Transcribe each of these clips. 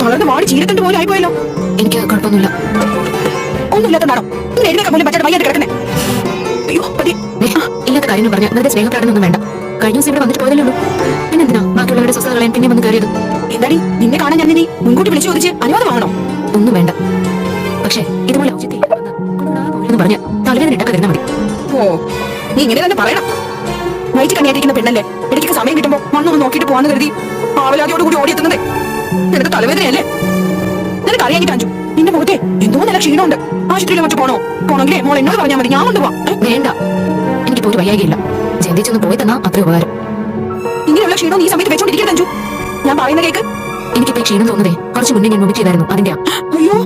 തളർന്ന് വാടി ചീരത്തണ്ട് പോലെ ആയിപ്പോയല്ലോ. എനിക്ക് കുഴപ്പമൊന്നുമില്ല. ഒന്നുമില്ലാത്തതാണോ ഇന്ന് എഴുന്നേക്കാൻ പോലും പറ്റാതെ വയ്യാതെ കിടക്കുന്നേ. അയ്യോ പതി. ഇല്ലാത്ത കാര്യങ്ങൾ പറഞ്ഞ വെറുതെ സ്നേഹപ്രകടനമൊന്നും വേണ്ട. കഴിഞ്ഞ ദിവസം ഇവിടെ വന്നിട്ട് പോയതല്ലേ ഉള്ളൂ. പിന്നെന്തിനാ ബാക്കിയുള്ളവരുടെ സ്വസ്ഥതകളെ പിന്നെ വന്ന് കയറിയത്? എന്താടി നിന്നെ കാണാൻ ഞാൻ നീ മുൻകൂട്ടി വിളിച്ചു ചോദിച്ച് അനുവാദം വാങ്ങണോ? ഒന്നും വേണ്ട. പക്ഷേ ഇതുപോലെ ഔചിത്യം പോയെന്ന് പറഞ്ഞ് തലവേദന ഉണ്ടാക്കാതിരുന്നാ മതി. ഓ നീ ഇങ്ങനെ തന്നെ പറയണം. വൈറ്റ് കണ്ണിയായിരിക്കുന്ന പെണ്ണല്ലേ? ഇടയ്ക്ക് സമയം കിട്ടുമ്പോ മണ്ണൊന്ന് നോക്കിയിട്ട് പോകാന്ന് കരുതി ആവലാതിയോട് കൂടി ഓടിയെത്തുന്നതേ. നിനക്ക് തലവേദനയല്ലേ? നിനക്ക് അഞ്ചു നിന്റെ മുഖത്തെ എന്തോ നല്ല ക്ഷീണമുണ്ട്. ആശുപത്രിയിൽ മറ്റു പോണോ? പോണെങ്കിൽ മോൾ എന്നോട് പറഞ്ഞാൽ മതി ഞാൻ കൊണ്ടുപോവാ? വേണ്ട. എനിക്ക് പോയി വയ്യാകില്ല ജയന്തിച്ചൊന്ന് പോയി തന്നാ അത്ര ഉപകാരം. ഇങ്ങനെയുള്ള ക്ഷീണം നീ സമയത്ത് വെച്ചോണ്ടിരിക്കരുത് അഞ്ചു ഞാൻ പറയുന്ന കേക്ക്. എനിക്കിപ്പോ ക്ഷീണം തോന്നുന്നതേ കുറച്ച് മുന്നേ ഞാൻ വൊമിറ്റ് ചെയ്തായിരുന്നു അതിന്റെ അയ്യോ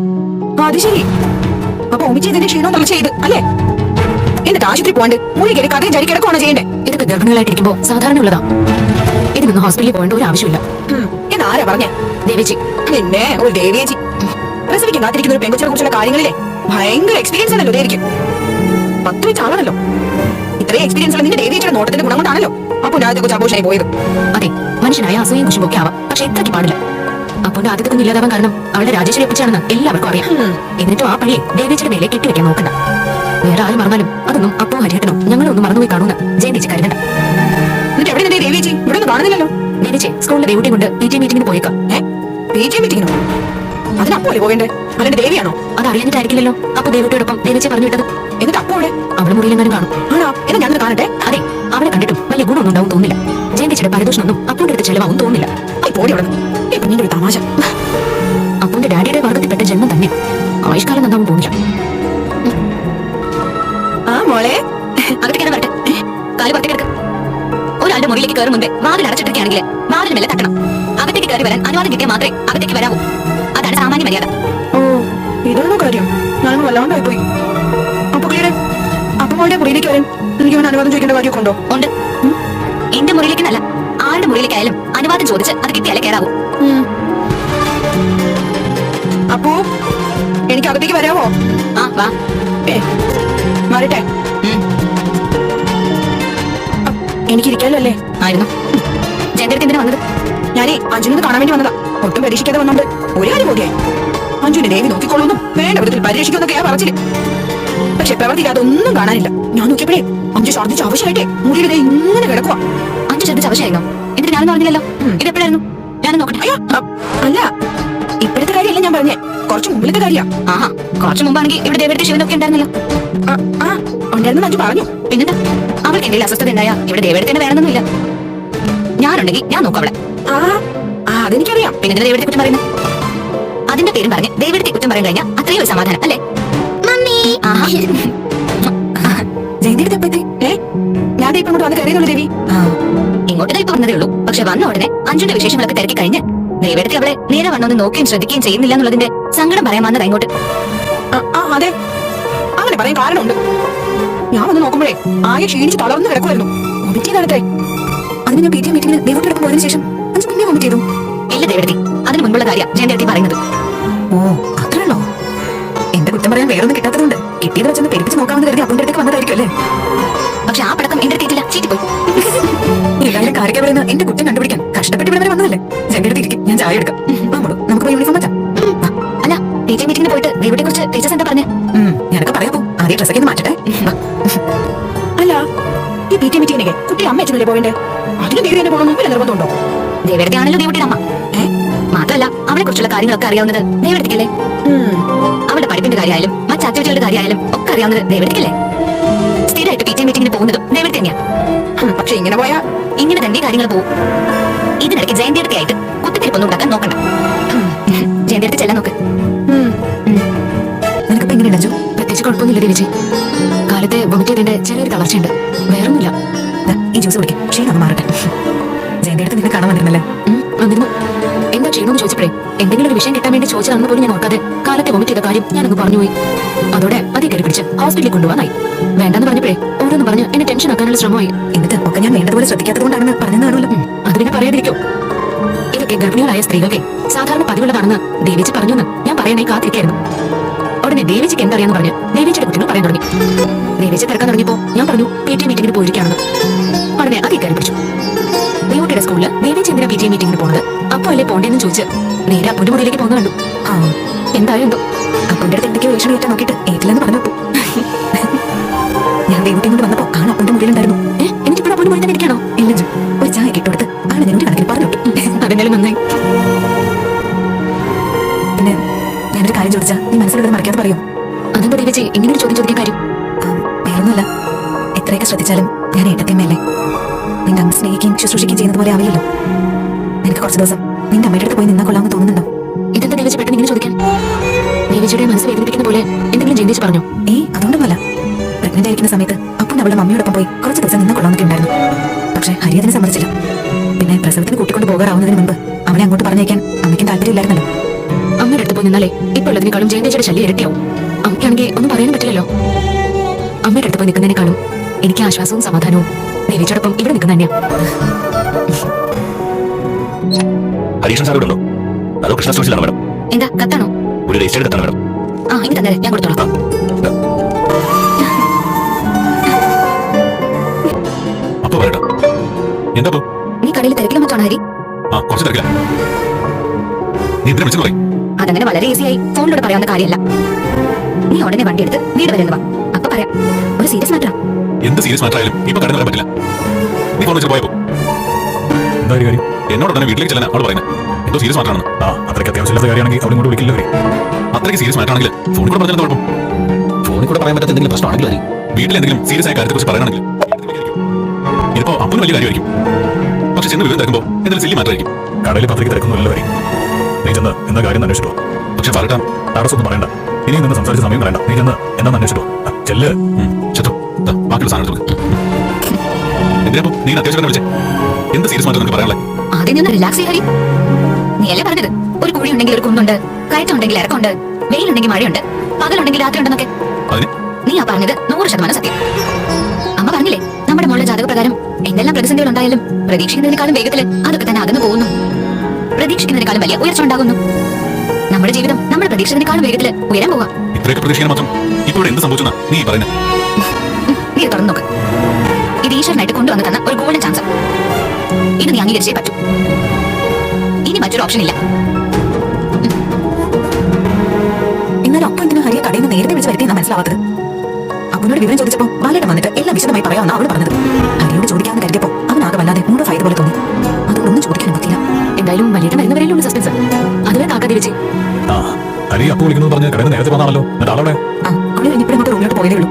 അത് ശരി. അപ്പൊ ഒമിച്ചതിന്റെ ക്ഷീണം തളച്ച ചെയ്ത് അല്ലേ? എന്നിട്ട് ആശുപത്രി പോണ്ട് മൂലി കയറി കഥയും ചരി കിടക്കുവാണോ ചെയ്യണ്ടേ? ഇതൊക്കെ ഗർഭിണികളായിട്ടിരിക്കുമ്പോ സാധാരണ ഉള്ളതാ ഇതിനൊന്നും ഹോസ്പിറ്റലിൽ പോകേണ്ട ഒരു ആവശ്യമില്ല. എന്നാരാ പറഞ്ഞേ? ദേവിജി പിന്നെ ഒരു ദേവിയജി പ്രസവിക്കാൻ കാത്തിരിക്കുന്ന ഒരു പെങ്കൊച്ചിനെ കുറിച്ചുള്ള കാര്യങ്ങളിലെ ഭയങ്കര എക്സ്പീരിയൻസ് ആണല്ലോ ദേവിക്ക്. പത്ത് വെച്ച് ആളാണല്ലോ ഇത്രയും എക്സ്പീരിയൻസ് ഉള്ള നിന്റെ ദേവിയേച്ചിയുടെ നോട്ടത്തിന്റെ ഗുണം കൊണ്ടാണല്ലോ അപ്പൊ ഞാൻ കുറിച്ച് ആഘോഷമായി പോയത്. അതെ മനുഷ്യനായ അസൂയും കുശുമൊക്കെ ആവാം. പക്ഷെ ഇത്രയ്ക്ക് പാടില്ല. അപ്പോന്റെ ആദ്യത്തെ ഇല്ലാതാവാൻ കാരണം അവളുടെ രാജേശ്വരി ഒപ്പിച്ചാണെന്ന് എല്ലാവർക്കും അറിയാം. എന്നിട്ടും ആ പള്ളിയെ ദേവേച്ചിയുടെ മേലെ കെട്ടിവെക്കാൻ നോക്കണ്ട. വേറെ ആരും മറന്നാലും അതൊന്നും അപ്പോ ഹരിയേട്ടനോ ഞങ്ങളൊന്നും മറന്നുപോയി കാണുന്ന ജയന്തിച്ച് കരുതണ്ട എന്നിട്ട് എവിടെ നിന്റെ ദേവിയേച്ചി ഇവിടെ ഒന്നും കാണുന്നില്ലല്ലോ. ദേവിച്ചെ സ്കൂളിലെ ദേവുട്ടി കൊണ്ട് പി ടി മീറ്റിംഗിന് പോയേക്കാം. P T മീറ്റിങ്ങിനോ? അതിനപ്പോലെ പോകണ്ടേ? അല്ലെന്റെ ദേവിയാണോ? അത് അറിയാനിട്ടായിരിക്കില്ലല്ലോ അപ്പൊ ദേവിയോടൊപ്പം ദേവിച്ചെ പറഞ്ഞു വിട്ടത് എന്നിട്ട് അപ്പോ അവിടെ അവളെ മുറിയിലെങ്ങാനും കാണും. ആണോ? എന്നാ ഞാനത് കാണട്ടെ. അതെ അവളെ കണ്ടിട്ടും വലിയ ഗുണമൊന്നും ഉണ്ടാവും തോന്നില്ല. ജയന്തിച്ചിയുടെ പരദൂഷണമൊന്നും അപ്പോന്റെ അടുത്ത് ചെലവാവും തോന്നില്ല. പോടി അവിടെ ഇപ്പൊ നിന്റെ ഒരു തമാശ. അപ്പോന്റെ ഡാഡിയുടെ വർഗത്തിൽപ്പെട്ട ജന്മം തന്നെ. ആയുഷ്കാലം നന്നാവും തോന്നില്ല. ആ മോളെ. അകത്തേക്ക് വരട്ടെ. കാൽ പുറത്തേക്ക് എടുക്ക്. ഒരാളുടെ മുറിയിലേക്ക് കയറും മുമ്പേ വാതിൽ അടച്ചിട്ടിരിക്കുകയാണെങ്കിൽ വാതിൽ മെല്ലെ തട്ടണം. അകത്തേക്ക് കയറി വരാൻ അനുവാദം കിട്ടിയാൽ മാത്രമേ അകത്തേക്ക് വരാവൂ. അതാണ് സാമാന്യ മര്യാദ. ഓ ഇതാണോ കാര്യം. ഞാനൊന്ന് വല്ലാണ്ടായി പോയി അപ്പൊ ക്ലിയറെ അപ്പൊ മോളുടെ മുറിയിലേക്ക് വരാൻ എനിക്ക് അവൻ അനുവാദം ചോദിക്കേണ്ട കാര്യമൊക്കെ ഉണ്ടോ? ഉണ്ട്. എന്റെ മുറിയിലേക്ക് നല്ല ആരുടെ മുറിയിലേക്കായാലും അനുവാദം ചോദിച്ച് അത് കിട്ടിയാലേ കയറാവൂ അപ്പൂ എനിക്ക് അകത്തേക്ക് വരാമോ ആ വാ. ഏ മാറിട്ടെ. ഉം. എനിക്ക് ഇരിക്കാലോ അല്ലേ ആയിരുന്നു. ജയന്തരത്തി എന്തിനാ വന്നത്? ഞാനേ അഞ്ജുനെ കാണാൻ വേണ്ടി വന്നതാ. ഒട്ടും പരീക്ഷിക്കാതെ വന്നോണ്ട്. ഒരു കാര്യം കൂടിയായി അഞ്ജുനെ ദേവി നോക്കിക്കൊള്ളൂന്നും. വേണ്ട വിധത്തിൽ പരീക്ഷിക്കുന്നൊക്കെയാ പറഞ്ഞില്ല? പക്ഷെ പ്രവർത്തിയിൽ അതൊന്നും കാണാനില്ല. ഞാൻ നോക്കിയപ്പോഴേ അഞ്ചു ഛർദിച്ച് ആവശ്യമായിട്ടെ മുറിയുടെ ദേ ഇങ്ങനെ കിടക്കുവാ. അഞ്ചു ഛർദിച്ച് ആവശ്യമായിരുന്നു എന്നിട്ട് ഞാനൊന്നും അറിഞ്ഞില്ലല്ലോ. ഇത് എപ്പോഴായിരുന്നു? ഞാനും നോക്കട്ടെ. അയ്യോ അല്ല. ഇപ്പോഴത്തെ കാര്യമല്ല ഞാൻ പറഞ്ഞേ. കുറച്ച് മുമ്പിലത്തെ കാര്യാ. ആഹാ കുറച്ചു മുമ്പാണെങ്കിൽ ഇവിടെ ദേവിയുടെ ശിവനൊക്കെ ഉണ്ടായിരുന്നല്ലോ. ആ, ആ ഉണ്ടായിരുന്നു അഞ്ചു പറഞ്ഞു. പിന്നെന്താ? അവൾക്ക് എന്തെങ്കിലും അസ്വസ്ഥത ഉണ്ടായാ ഇവിടെ ദേവയുടെ തന്നെ വേണമെന്നൊന്നുമില്ല ഞാനുണ്ടെങ്കിൽ ഞാൻ നോക്കാം അവളെ. ആ? അതെനിക്കറിയാം. പിന്നെ എന്തിനാ കുറ്റം പറയുന്നത് അതിന്റെ പേരും പറഞ്ഞ് ദേവയുടെ കുറ്റം പറയാൻ കഴിഞ്ഞാൽ അത്രയും ഒരു സമാധാനം അല്ലേ? ഞാൻ ഇപ്പൊ ഇങ്ങോട്ട് വന്ന് കയറിയതുള്ളൂ ദേവി. ഇങ്ങോട്ട് ഇപ്പൊ വന്നതേ ഉള്ളൂ. പക്ഷെ വന്ന ഉടനെ അഞ്ചുന്റെ വിശേഷങ്ങളൊക്കെ തിരക്കി കഴിഞ്ഞ് ദേവയുടെ അവളെ നേരെ വണ്ണൊന്ന് നോക്കുകയും ശ്രദ്ധിക്കുകയും ചെയ്യുന്നില്ല എന്നുള്ളതിന്റെ സങ്കടം പറയാൻ വന്നതാ ഇങ്ങോട്ട് അതെ. അങ്ങനെ പറയാൻ കാരണമുണ്ട്. ഞാൻ വന്ന് നോക്കുമ്പോഴേ ആകെ ക്ഷീണിച്ച് തളർന്ന് കിടക്കുമായിരുന്നു വൊമിറ്റ് അതിന് ഞാൻ പി ടി മീറ്റിംഗിൽ ദൈവം കിടക്കും പോയതിനു ശേഷം അഞ്ച് പിന്നെ വൊമിറ്റ് ചെയ്തു. ഇല്ല ദേവടത്തി അതിന് മുൻപുള്ള കാര്യം ജയന്തി പറയുന്നത്. ഓ അത്രയുള്ളോ? എന്റെ കുറ്റം പറയാൻ വേറൊന്നും കിട്ടാത്തതുകൊണ്ട് കിട്ടിയത് വെച്ചൊന്ന് പെരുപ്പിച്ച് നോക്കാമെന്ന് കരുതി അപ്പന്റെ അടുത്തേക്ക് വന്നതായിരിക്കും അല്ലേ? പക്ഷെ ആ പടക്കം എന്റെ അടുത്തില്ല ചീറ്റിപ്പോയി. എല്ലാവരും കാര്യം പറയുന്ന എന്റെ കുറ്റം കണ്ടുപിടിക്കാൻ കഷ്ടപ്പെട്ട് ഇവിടെ വരെ വന്നതല്ലേ? അടുത്ത് ഇരിക്കും ഞാൻ ചായ എടുക്കാം. വാമോളൂ നമുക്ക് പോയി യൂണിഫോം മാറ്റാം അല്ല ടീച്ചർ മീറ്റിംഗിന് പോയിട്ട് ദേവയുടെ കുറിച്ച് ടീച്ചേഴ്സ് എന്താ പറഞ്ഞേ? ഞാനൊക്കെ പറയാമോ ആദ്യം ഡ്രസ്സൊക്കെ ഒന്ന് മാറ്റട്ടെ. അല്ല ഈ പി ടി മീറ്റിങ്ങിനെ കുട്ടി അമ്മ അച്ഛനല്ലേ പോകണ്ടേ അതിന് ദേവി തന്നെ പോകണം വല്ല നിർബന്ധമുണ്ടോ? ദേവരത്തെ ആണല്ലോ ദേവിയുടെ അമ്മ? മാത്രമല്ല അവളെ കുറിച്ചുള്ള കാര്യങ്ങളൊക്കെ അറിയാവുന്നത് ദേവടത്തിക്കല്ലേ ഉം, അവളുടെ പഠിപ്പിന്റെ കാര്യമായാലും മറ്റു ആക്ടിവിറ്റികളുടെ കാര്യമായാലും ഒക്കെ അറിയാവുന്നത് ദേവടത്തിക്കല്ലേ സ്ഥിരമായിട്ട് പി ടി മീറ്റിങ്ങിന് പോകുന്നതും ദേവടത്തി തന്നെയാ. പക്ഷെ ഇങ്ങനെ പോയാ? ഇങ്ങനെ തന്നെ കാര്യങ്ങൾ പോകും ഇതിനിടയ്ക്ക് ജയന്തിയുടെ ആയിട്ട് കുത്തിത്തിരിപ്പൊന്നും ഉണ്ടാക്കാൻ നോക്കണ്ട. ജയന്തിയുടെ ചെല്ലാൻ നോക്ക്. നിനക്കിപ്പോ എങ്ങനെയുണ്ടോ പ്രത്യേകിച്ച് കുഴപ്പമൊന്നുമില്ല ദേവിജി കാലത്തെ വൊമിറ്റ് ചെയ്തതിന്റെ ചെറിയൊരു തളർച്ചയുണ്ട് വേറൊന്നുമില്ല. ഈ ജ്യൂസ് കുടിക്കും. ക്ഷീണം മാറട്ടെ. ജയന്റെ അടുത്ത് നിന്നെ കാണാൻ വന്നിരുന്നല്ലേ? വന്നിരുന്നു. എന്താ ചെയ്യണമെന്ന് ചോദിച്ചപ്പോഴേ എന്തെങ്കിലും ഒരു വിഷയം കിട്ടാൻ വേണ്ടി ചോദിച്ചതാണെന്ന് പോലും ഞാൻ ഓർക്കാതെ കാലത്തെ വൊമിറ്റ് ചെയ്ത കാര്യം ഞാനങ്ങ് പറഞ്ഞുപോയി. അതോടെ അതേ കയറി പിടിച്ച് ഹോസ്പിറ്റലിൽ കൊണ്ടുപോകാനായി വേണ്ടെന്ന് പറഞ്ഞപ്പോഴേ ഓരോന്ന് പറഞ്ഞ് എന്നെ ടെൻഷൻ ആക്കാനുള്ള ശ്രമമായി. എന്നിട്ട് ഒക്കെ ഞാൻ വേണ്ടതുപോലെ ശ്രദ്ധിക്കാത്തത് കൊണ്ടാണെന്ന് പറഞ്ഞെന്ന് കാണുമല്ലോ. അത് പിന്നെ പറയാതിരിക്കും. ഇതൊക്കെ ഗർഭിണികളായ സ്ത്രീകൾക്ക് സാധാരണ പതിവുള്ളതാണെന്ന് ദേവിച്ച് പറഞ്ഞു ഞാൻ പറയാനായി കാത്തിരിക്കായിരുന്നു. ഉടനെ ദേവിച്ചിക്ക് എന്തറിയാന്ന് പറഞ്ഞു ദേവിച്ചിയുടെ കുട്ടികൾ പറയാൻ തുടങ്ങി. ദേവിച്ച് തിരക്കാൻ തുടങ്ങിയപ്പോ ഞാൻ പറഞ്ഞു പി ടി മീറ്റിംഗിന് പോയിരിക്കുകയാണെന്ന്. ഉടനെ അത് കയറി പിടിച്ചു. ദേവുട്ടിയുടെ സ്കൂളിൽ ദേവിച്ച് എന്തിനാ പി ടി മീറ്റിംഗിന് പോകുന്നത് അപ്പൊ അല്ലേ പോണ്ടെന്ന് ചോദിച്ച്. നേരെ അപ്പുന്റെ മുറിയിലേക്ക് പോകുന്ന കണ്ടു. ആ എന്തായാലും എന്തോ അപ്പുന്റെ അടുത്ത് എന്തൊക്കെയോ വേഷം കിട്ടാൻ നോക്കിയിട്ട് ഏറ്റില്ലെന്ന് പറഞ്ഞു. ഞാൻ ദൈവത്തെയും കൊണ്ട് വന്നപ്പോ ആണ് അപ്പുന്റെ മുറിയിലുണ്ടായിരുന്നു എനിക്ക് എനിക്കിപ്പോഴും അപ്പുന്റെ മുറിയിൽ തന്നെ ഇരിക്കണോ ഇല്ല ജു ഒരു ചായ കിട്ടുകൊടുത്ത് ഞാനൊരു കാര്യം ചോദിച്ചാൽ നീ മനസ്സിലുള്ളത് മറക്കാതെ പറയും? അതെന്താ ദേവിച്ചി ഇങ്ങനെ ഒരു ചോദ്യം ചോദിക്കാൻ കാര്യം? വേറൊന്നുമല്ല. എത്രയൊക്കെ ശ്രദ്ധിച്ചാലും ഞാൻ ഏട്ടത്തിയമ്മയല്ലേ? നിന്റെ അമ്മ സ്നേഹിക്കുകയും ശുശ്രൂഷിക്കുകയും ചെയ്യുന്നത് പോലെ ആവില്ലല്ലോ. നിനക്ക് കുറച്ച് ദിവസം നിന്റെ അമ്മയുടെ അടുത്ത് പോയി നിന്നാ കൊള്ളാമെന്ന് തോന്നുന്നുണ്ടോ? ഇതെന്താ ദേവിച്ചി പെട്ടെന്ന് ഇങ്ങനെ ചോദിക്കാൻ? ദേവിച്ചിയുടെ മനസ്സ് വേദനിപ്പിക്കുന്ന പോലെ എന്തെങ്കിലും ചിന്തിച്ച് പറഞ്ഞു? ഏ അതുകൊണ്ടൊന്നുമല്ല. പ്രഗ്നന്റ് ആയിരിക്കുന്ന സമയത്ത് അപ്പം അവളുടെ മമ്മിയോടൊപ്പം പോയി കുറച്ച് ദിവസം നിന്നാ കൊള്ളാമെന്നൊക്കെ ഉണ്ടായിരുന്നു. പക്ഷെ ഹരി അതിനെ സമ്മതിച്ചില്ല. പിന്നെ പ്രസവത്തിന് കൂട്ടിക്കൊണ്ട് പോകാറാവുന്നതിന് മുമ്പ് അവനെ അങ്ങോട്ട് പറഞ്ഞേക്കാൻ അമ്മയ്ക്കും താല്പര്യമില്ലായിരുന്നല്ലോ. അടുത്ത് പോയി നിന്നാലേ ഇപ്പോൾ ഉള്ളതിനേക്കാളും ജയന്തേച്ചിയുടെ ശല്യം ഇരട്ടിയാവും. അമ്മയ്ക്കാണെങ്കിൽ ഒന്നും പറയാനും പറ്റില്ലല്ലോ. അമ്മയുടെ അടുത്ത് പോയി നിൽക്കുന്നതിനേക്കാളും എനിക്ക് ആശ്വാസവും സമാധാനവും. ദേവിച്ചോടൊപ്പം ഇവിടെ നിൽക്കുന്ന തന്നെയാ ഹരീഷൻ സാർ ഉണ്ടോ അതോ കൃഷ്ണ സ്റ്റോഴ്സിലാണോ മാഡം? എന്താ കത്താണോ? ഒരു രജിസ്റ്റേഡ് കത്താണ് മാഡം. ആ ഇനി തന്നെ ഞാൻ കൊടുത്തോളാം. അപ്പൊ വരട്ടെ എന്താ നീ കടയിൽ തിരക്കിലും മറ്റാണ് ഹരി? ആ കുറച്ച് തിരക്കില്ല നീ എന്തിനാ വിളിച്ചു പറയും. അതങ്ങനെ വളരെ ഈസിയായി ഫോണിലൂടെ പറയാവുന്ന കാര്യമല്ല. നീ ഉടനെ വണ്ടി എടുത്ത് വീട് വരെ ഒന്ന് വാ. അപ്പൊ പറയാം. ഒരു സീരിയസ് മാറ്റാ എന്ത് സീരിയസ് മാറ്റായാലും ഇപ്പൊ കടന്നു വരാൻ പറ്റില്ല. നീ ഫോൺ വെച്ചിട്ട് പോയപ്പോ എന്താ ഒരു കാര്യം? എന്നോട് തന്നെ വീട്ടിലേക്ക് ചെല്ലാൻ അവൾ പറയുന്നത് എന്തോ സീരിയസ് മാറ്റാണെന്ന് ആ അത്രയ്ക്ക് അത്യാവശ്യമില്ലാത്ത കാര്യമാണെങ്കിൽ അവിടെ ഇങ്ങോട്ട് വിളിക്കില്ല അവർ? അത്രയ്ക്ക് സീരിയസ് മാറ്റാണെങ്കിൽ ഫോണിൽ കൂടെ പറഞ്ഞാൽ കുഴപ്പം? ഫോണിൽ കൂടെ പറയാൻ പറ്റാത്ത എന്തെങ്കിലും പ്രശ്നമാണെങ്കിൽ അരി വീട്ടിൽ എന്തെങ്കിലും സീരിയസ് ആയ കാര്യത്തെ കുറിച്ച് പറയണമെങ്കിൽ ഇതിപ്പോ അപ്പനും വലിയ കാര്യമായിരിക്കും. പക്ഷെ ചെന്ന് വിവരം തിരക്കുമ്പോൾ എന്തെങ്കിലും സില്ലി മാറ്റമായിരിക്കും കടയിൽ പത്രിക തിരക്കുന്നു വരെ നീ ചെന്ന് എന്താ കാര്യം അന്വേഷിച്ചോ. പക്ഷെ പറട്ടാ താടസൊന്നും പറയണ്ട. ഇനി നിന്ന് സംസാരിച്ച സമയം കളയണ്ട. നീ ചെന്ന് എന്നാന്ന് അന്വേഷിച്ചോ. ചെല്ല്. ചത്തോ. ദാ, ബാക്കിയുള്ള സാധനം എടുത്ത് എന്തിനാ നീ ഇങ്ങനെ അത്യാവശ്യം വിളിച്ചേ? എന്ത് സീരിയസ് മാറ്റം നിനക്ക് പറയാനുള്ളത്? ആദ്യം നിന്ന് റിലാക്സ് ചെയ്യ ഹരി. നീ അല്ലേ പറഞ്ഞത്? ഒരു കുഴി ഉണ്ടെങ്കിൽ ഒരു കുന്നുണ്ട് കയറ്റം ഉണ്ടെങ്കിൽ ഇറക്കമുണ്ട് വെയിലുണ്ടെങ്കിൽ മഴയുണ്ട് പകലുണ്ടെങ്കിൽ രാത്രി ഉണ്ടെന്നൊക്കെ. അതിന്? നീ ആ പറഞ്ഞത് നൂറ് ശതമാനം സത്യം. അമ്മ പറഞ്ഞില്ലേ നമ്മുടെ മോളുടെ ജാതക പ്രകാരം എന്തെല്ലാം പ്രതിസന്ധികൾ ഉണ്ടായാലും പ്രതീക്ഷിക്കുന്നതിനേക്കാളും വേഗത്തിൽ അതൊക്കെ തന്നെ അകന്നു പോകുന്നു. പ്രതീക്ഷിക്കുന്നതിനേക്കാളും വലിയ ഉയർച്ച ഉണ്ടാകുന്നു. നമ്മുടെ ജീവിതം നമ്മൾ പ്രതീക്ഷിച്ചതിനേക്കാളും വേഗത്തിൽ ഉയരാൻ പോവാ ഇത്രയൊക്കെ പ്രതീക്ഷിക്കാൻ മാത്രം ഇപ്പോൾ എന്ത് സംഭവിച്ചു നീ പറയുന്നത് ഉം, നീ തുറന്നു നോക്ക്. ഇത് ഈശ്വരനായിട്ട് കൊണ്ടുവന്ന് തന്ന ഒരു ഗോൾഡൻ ചാൻസ് ഇത് നീ അംഗീകരിച്ചേ പറ്റൂ. ഇനി മറ്റൊരു ഓപ്ഷൻ ഇല്ല. എന്നാൽ അപ്പൊ എന്തിനാ ഹരിയെ കടയിൽ നിന്ന് നേരത്തെ വിളിച്ച് വരുത്തിയെന്നാ മനസ്സിലാവാത്തത്? അപ്പനോട് വിവരം ചോദിച്ചപ്പോ ബാലേട്ടൻ വന്നിട്ട് എല്ലാം വിശദമായി പറയാമെന്ന് അവൾ പറഞ്ഞത്. ഹരിയോട് ചോദിക്കാമെന്ന് കരുതിയപ്പോ അവനാകെ വല്ലാതെ മൂഡ് ഫൈത് പോലെ തോന്നി. അതുകൊണ്ടൊന്നും ചോദിക്കാനും എന്തായാലും വലിയ മരുന്ന് ഉള്ളൂ സസ്പെൻസ് അതുവരെ താക്കാതെ വെച്ച് ആ ഹരി അപ്പു വിളിക്കുന്നു പറഞ്ഞ് കടന്ന് നേരത്തെ വന്നാണല്ലോ. എന്നിട്ട് ആ അവൾ കഴിഞ്ഞപ്പോഴും അങ്ങോട്ട് റൂമിലോട്ട് പോയതേ ഉള്ളൂ.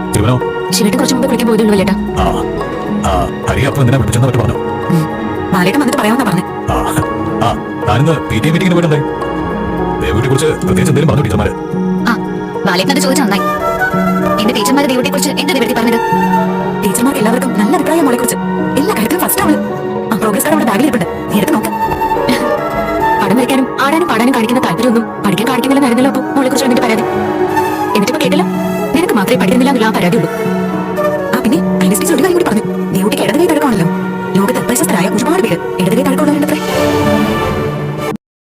ശിവട്ട് കുറച്ച് മുമ്പ് കുളിക്കാൻ പോയതുള്ളൂ വലിയേട്ടാ. ആ ആ ഹരി അപ്പു എന്തിനാ വിളിച്ചെന്ന് പറ്റി പറഞ്ഞു? വന്നിട്ട് പറയാമെന്നാ പറഞ്ഞേ. ആ പി ടി മീറ്റിംഗിന് പോയിട്ടുണ്ടായി ദേവിയെ കുറിച്ച് പ്രത്യേകിച്ച് എന്തെങ്കിലും പറഞ്ഞു ടീച്ചർമാര്? ആ ബാലേട്ടനത് ചോദിച്ചു നന്നായി. എന്റെ ടീച്ചർമാരെ ദൈവത്തെ കുറിച്ച് എന്താ ദൈവത്തെ പറഞ്ഞത്? ടീച്ചർമാർക്ക് എല്ലാവർക്കും നല്ല അഭിപ്രായം മോളെ കുറിച്ച് എല്ലാ കാര്യത്തിലും ഫസ്റ്റ് അവൾ ആ പ്രോഗ്രസ് കാർഡ് അവിടെ ബാഗിൽ ഇരിപ്പുണ്ട് നീ എടുത്ത് നോക്ക്. ആടാനും പാടാനും കാണിക്കുന്ന താല്പര്യമൊന്നും പഠിക്കാൻ കാണിക്കുന്നില്ലെന്നായിരുന്നല്ലോ അപ്പൊ മോളെ കുറിച്ച് എന്നിട്ട് പരാതി. എന്നിട്ടിപ്പോ കേട്ടില്ല? നിനക്ക് മാത്രമേ പഠിക്കുന്നില്ല എന്നുള്ള ആ പരാതി